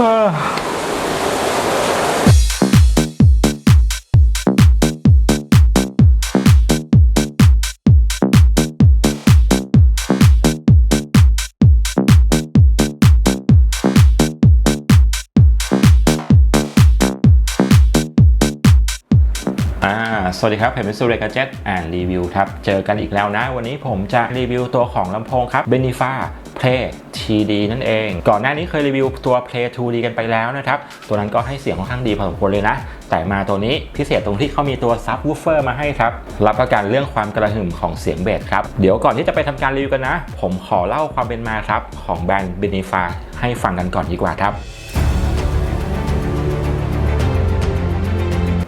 สวัสดีครับเพจมิสซูเรกาเจ็ตอ่านรีวิวครับ เจอกันอีกแล้วนะ วันนี้ผมจะรีวิวตัวของลำโพงครับ b e n i f a Play TD นั่นเอง ก่อนหน้านี้เคยรีวิวตัว Play 2D กันไปแล้วนะครับ ตัวนั้นก็ให้เสียงค่อนข้างดีพอสมควรเลยนะ แต่มาตัวนี้พิเศษตรงที่เขามีตัวซับวูฟเฟอร์มาให้ครับ รับประกันเรื่องความกระหึ่มของเสียงเบสครับ เดี๋ยวก่อนที่จะไปทำการรีวิวกันนะ ผมขอเล่าความเป็นมาครับของแบรนด์ b e n i f a ให้ฟังกันก่อนดีกว่าครับ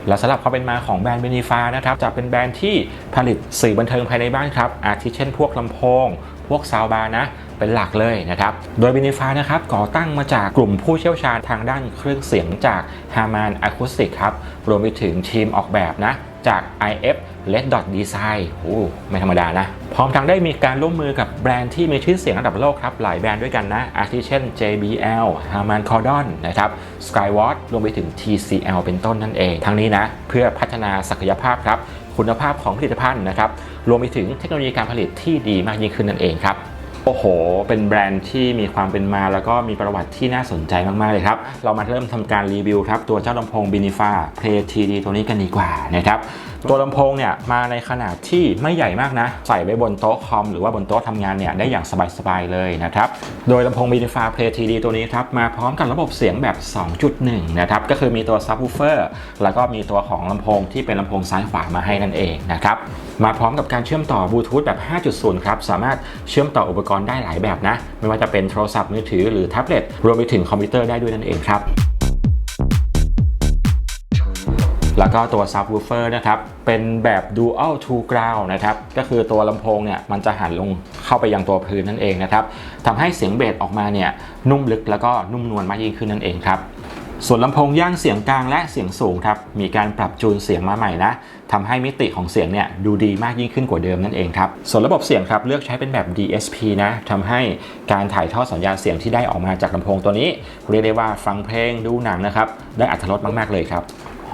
และสำหรับความเป็นมาของแบรนด์เบนิฟานะครับจะเป็นแบรนด์ที่ผลิตสื่อบันเทิงภายในบ้านครับ อาทิเช่นพวกลำโพง พวกซาวบาร์นะ เป็นหลักเลยนะครับ โดยเบนิฟานะครับก่อตั้งมาจากกลุ่มผู้เชี่ยวชาญทางด้านเครื่องเสียงจาก h a r m a n Acoustic ครับรวมไปถึงทีมออกแบบนะจาก IF Red Dot Design โอ้ไม่ธรรมดานะ พร้อมทั้งได้มีการร่วมมือกับแบรนด์ที่มีชื่อเสียงระดับโลกครับ หลายแบรนด์ด้วยกันนะ อาทิเช่น JBL Harman Kardon นะครับ Skywatch รวมไปถึง TCL เป็นต้นนั่นเอง ทั้งนี้นะ เพื่อพัฒนาศักยภาพครับ คุณภาพของผลิตภัณฑ์นะครับ รวมไปถึงเทคโนโลยีการผลิตที่ดีมากยิ่งขึ้นนั่นเองครับ โอ้โห เป็นแบรนด์ที่มีความเป็นมา แล้วก็มีประวัติที่น่าสนใจมาก ๆ เลยครับ เรามาเริ่มทำการรีวิวครับ ตัวเจ้าลำโพง Binifa Play TD ตัวนี้กันดีกว่านะครับ ตัวลำโพงเนี่ยมาในขนาดที่ไม่ใหญ่มากนะ ใส่ไว้บนโต๊ะคอมหรือว่าบนโต๊ะทำงานเนี่ยได้อย่างสบาย ๆ เลยนะครับ โดยลำโพง Binifa Play TD ตัวนี้ครับ มาพร้อมกับระบบเสียงแบบ 2.1 นะครับ ก็คือมีตัว Subwoofer แล้วก็มีตัวของลำโพงที่เป็นลำโพงซ้ายขวามาให้นั่นเองนะครับ มาพร้อมกับการเชื่อมต่อบลูทูธแบบ 5.0 ครับ สามารถเชื่อมต่ออุปกรณ์ได้หลายแบบนะ ไม่ว่าจะเป็นโทรศัพท์มือถือหรือแท็บเล็ตรวมไปถึงคอมพิวเตอร์ได้ด้วยนั่นเองครับแล้วก็ตัวซับวูเฟอร์นะครับ เป็นแบบ Dual to Ground นะครับ ก็คือตัวลำโพงเนี่ย มันจะหันลงเข้าไปยังตัวพื้นนั่นเองนะครับทำให้เสียงเบสออกมาเนี่ย นุ่มลึกแล้วก็นุ่มนวลมากยิ่งขึ้นนั่นเองครับ ส่วนลำโพงย่างเสียงกลางและเสียงสูงครับ มีการปรับจูนเสียงมาใหม่นะทำให้มิติของเสียงเนี่ยดูดีมากยิ่งขึ้นกว่าเดิมนั่นเองครับ ส่วนระบบเสียงครับเลือกใช้เป็นแบบ DSP นะทำให้การถ่ายทอดสัญญาณเสียงที่ได้ออกมาจากลำโพงตัวนี้ เรียกได้ว่าฟังเพลงดูหนังนะครับ ได้อัตรสมาก ๆ เลยครับ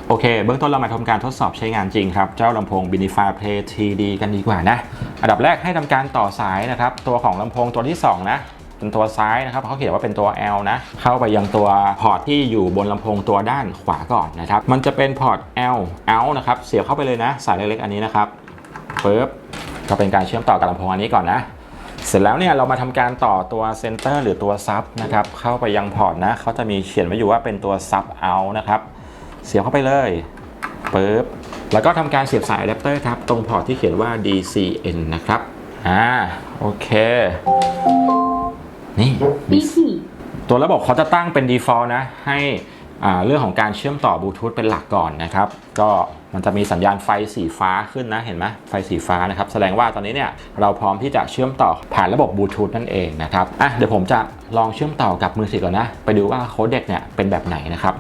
โอเค เบื้องต้นเรามาทำการทดสอบใช้งานจริงครับ เจ้าลำโพง Binify Play TD กันดีกว่านะ อันดับแรกให้ทำการต่อสายนะครับ ตัวของลำโพงตัวที่ 2 นะ เป็นตัวซ้ายนะครับเขาเขียนว่าเป็นตัว L นะ เข้าไปยังตัวพอร์ตที่อยู่บนลำโพงตัวด้านขวาก่อนนะครับ มันจะเป็นพอร์ต L out นะครับ เสียบเข้าไปเลยนะ สายเล็กๆอันนี้นะครับปึ๊บก็เป็นการเชื่อมต่อกับลำโพงอันนี้ก่อนนะเสร็จแล้วเนี่ยเรามาทำการต่อตัวเซนเตอร์หรือตัวซับนะครับเข้าไปยังพอร์ตนะเขาจะมีเขียนไว้อยู่ว่าเป็นตัวซับเอานะครับเสียบเข้าไปเลยปึ๊บแล้วก็ทำการเสียบสายอะแดปเตอร์ครับตรงพอร์ตที่เขียนว่า DCN นะครับอ่าโอเค นี่ DC ตัวระบบเขาจะตั้งเป็น default นะ ให้อ่าเรื่องของการเชื่อมต่อบลูทูธเป็นหลักก่อนนะครับ ก็มันจะมีสัญญาณไฟสีฟ้าขึ้นนะ เห็นไหมไฟสีฟ้านะครับ แสดงว่าตอนนี้เนี่ยเราพร้อมที่จะเชื่อมต่อผ่านระบบบลูทูธนั่นเองนะครับอะเดี๋ยวผมจะลองเชื่อมต่อกับมือถือก่อนนะ ไปดูว่าโค้ดเด็กเนี่ยเป็นแบบไหนนะครับ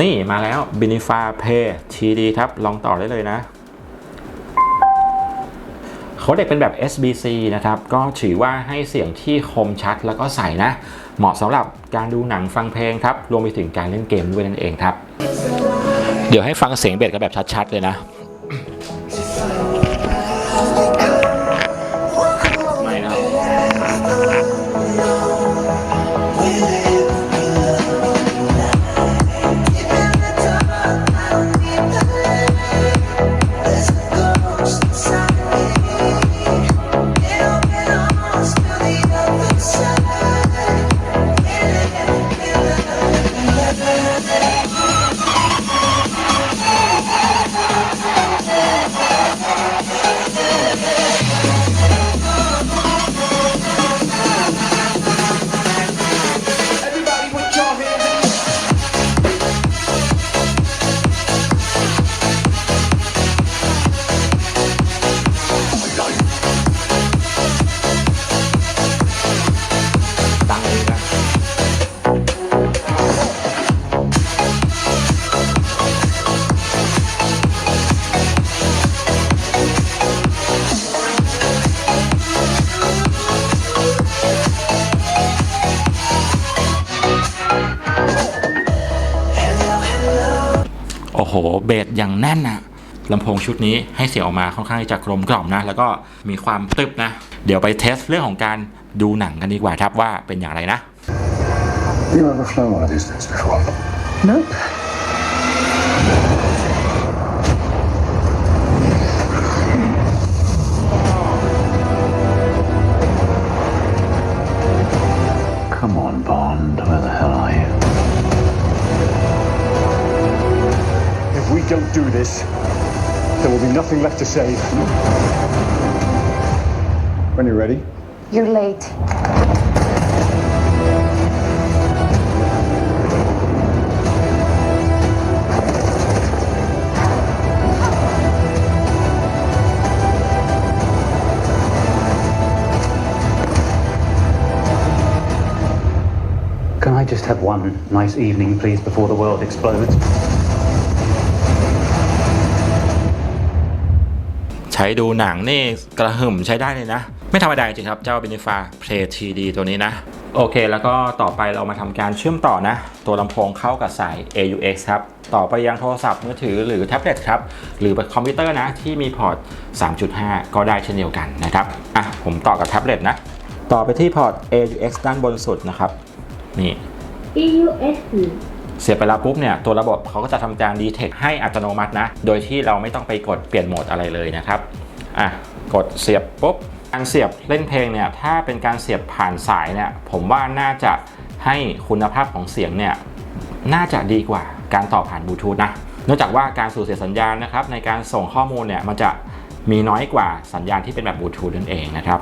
นี่มาแล้ว Binifa Pay TD ครับ ลองต่อได้เลยนะ โค้ดเด็กเป็นแบบ SBC นะครับ ก็ถือว่าให้เสียงที่คมชัดแล้วก็ใสนะ เหมาะสำหรับการดูหนังฟังเพลงครับ รวมไปถึงการเล่นเกมด้วยนั่นเองครับ เดี๋ยวให้ฟังเสียงเบสกันแบบชัดๆเลยนะ โอ้โหเบสอย่างแน่นนะลำโพงชุดนี้ให้เสียงออกมาค่อนข้างที่จะกลมกล่อมนะ แล้วก็มีความตึบนะ เดี๋ยวไปเทสเรื่องของการดูหนังกันดีกว่าครับว่าเป็นอย่างไรนะ You ever flown one of these things before? Nope. Don't do this, there will be nothing left to save. When you're ready. You're late. Can I just have one nice evening, please, before the world explodes? ช้ดูหนังนี่กระหึ่มใช้ได้เลยนะ ไม่ธรรมดาจริงครับ เจ้า b e n i f a Play TD ตัวนี้นะ โอเค แล้วก็ต่อไปเรามาทำการเชื่อมต่อนะ ตัวลำโพงเข้ากับสาย AUX ครับ ต่อไปยังโทรศัพท์มือถือหรือแท็บเล็ตครับ หรือคอมพิวเตอร์นะ ที่มีพอร์ต 3.5 ก็ได้เช่นเดียวกันนะครับ อะ ผมต่อกับแท็บเล็ตนะ ต่อไปที่พอร์ต AUX ด้านบนสุดนะครับ นี่ EUSB เสียบไปแล้วปุ๊บเนี่ยตัวระบบเขาก็จะทำการดีเทคให้อัตโนมัตินะ โดยที่เราไม่ต้องไปกดเปลี่ยนโหมดอะไรเลยนะครับอะกดเสียบปุ๊บการเสียบเล่นเพลงเนี่ยถ้าเป็นการเสียบผ่านสายเนี่ยผมว่าน่าจะให้คุณภาพของเสียงเนี่ยน่าจะดีกว่าการต่อผ่านบลูทูธนะเนื่องจากว่าการสูญเสียสัญญาณนะครับในการส่งข้อมูลเนี่ยมันจะมีน้อยกว่าสัญญาณที่เป็นแบบบลูทูธนั่นเองนะครับ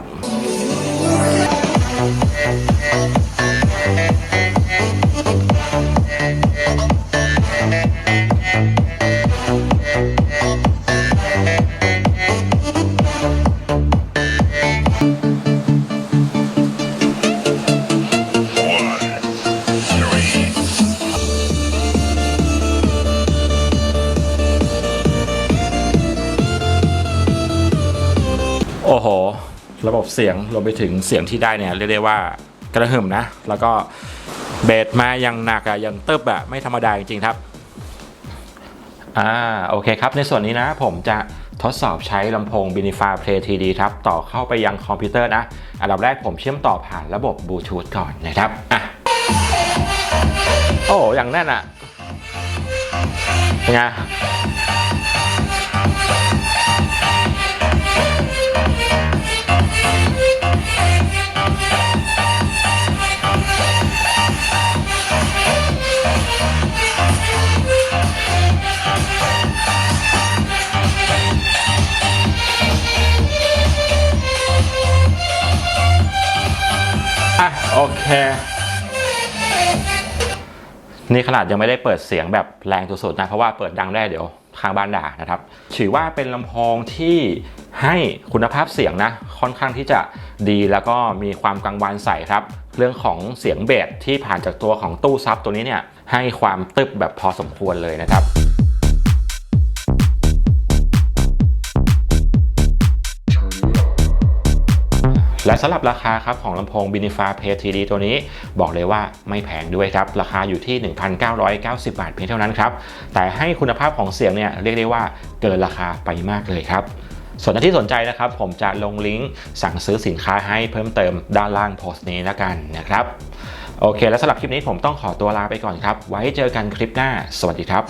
เสียงรวมไปถึงเสียงที่ได้เนี่ยเรียกได้ว่ากระหึ่มนะ แล้วก็เบสมาอยังหนักอะอยังเติบอะไม่ธรรมดาจริงๆครับอ่าโอเคครับ ในส่วนนี้นะผมจะทดสอบใช้ลำโพง b i n i f y Play TD ครับ ต่อเข้าไปยังคอมพิวเตอร์นะ อันดับแรกผมเชื่อมต่อผ่านระบบบลูทูธก่อนนะครับอะโอ้อย่างแน่นอะเป็นไง อะโอเค นี่ขนาดยังไม่ได้เปิดเสียงแบบแรงสุดๆนะ เพราะว่าเปิดดังได้เดี๋ยวข้างบ้านด่านะครับ ถือว่าเป็นลำโพงที่ให้คุณภาพเสียงนะ ค่อนข้างที่จะดีแล้วก็มีความกังวานใสครับ เรื่องของเสียงเบสที่ผ่านจากตัวของตู้ซับตัวนี้เนี่ยให้ความตึบแบบพอสมควรเลยนะครับ และสำหรับราคาครับของลำโพง b i n i f a p a y TD ตัวนี้ บอกเลยว่าไม่แพงด้วยครับ ราคาอยู่ที่ 1,990 บาทเพียงเท่านั้นครับ แต่ให้คุณภาพของเสียงเนี่ยเรียกได้ว่าเกินราคาไปมากเลยครับส่วนท่านที่สนใจนะครับ ผมจะลงลิงก์สั่งซื้อสินค้าให้เพิ่มเติมด้านล่างโพสต์นี้แล้วกันนะครับ โอเค และสำหรับคลิปนี้ผมต้องขอตัวลาไปก่อนครับ ไว้เจอกันคลิปหน้า สวัสดีครับ